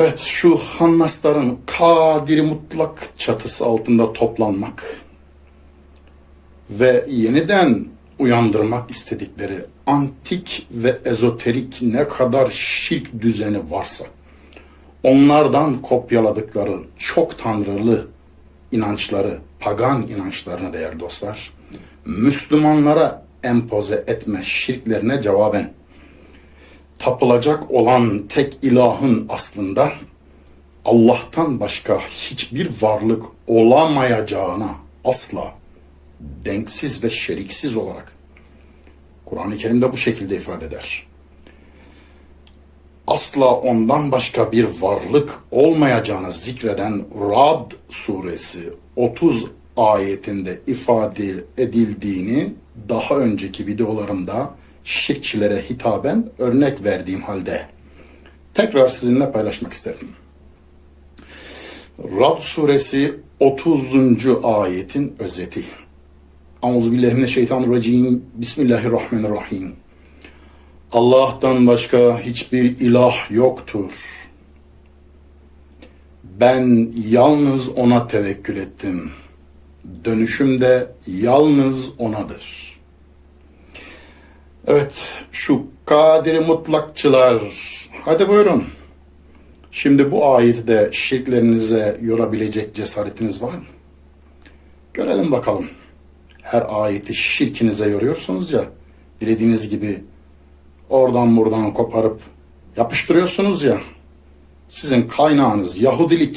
Evet, şu Hannasların kadiri mutlak çatısı altında toplanmak ve yeniden uyandırmak istedikleri antik ve ezoterik ne kadar şirk düzeni varsa, onlardan kopyaladıkları çok tanrılı inançları, pagan inançlarını değerli dostlar, Müslümanlara empoze etme şirklerine cevaben, tapılacak olan tek ilahın aslında Allah'tan başka hiçbir varlık olamayacağına asla denksiz ve şeriksiz olarak Kur'an-ı Kerim'de bu şekilde ifade eder. Asla ondan başka bir varlık olmayacağını zikreden Rad suresi 30 ayetinde ifade edildiğini daha önceki videolarımda şirkçilere hitaben örnek verdiğim halde tekrar sizinle paylaşmak isterim. Rad suresi 30. ayetin özeti. Euzubillahimineşşeytanirracim. Bismillahirrahmanirrahim. Allah'tan başka hiçbir ilah yoktur. Ben yalnız ona tevekkül ettim. Dönüşüm de yalnız onadır. Evet, şu kadiri mutlakçılar. Hadi buyurun. Şimdi bu ayeti de şirklerinize yorabilecek cesaretiniz var mı? Görelim bakalım. Her ayeti şirkinize yoruyorsunuz ya, dilediğiniz gibi oradan buradan koparıp yapıştırıyorsunuz ya. Sizin kaynağınız Yahudilik.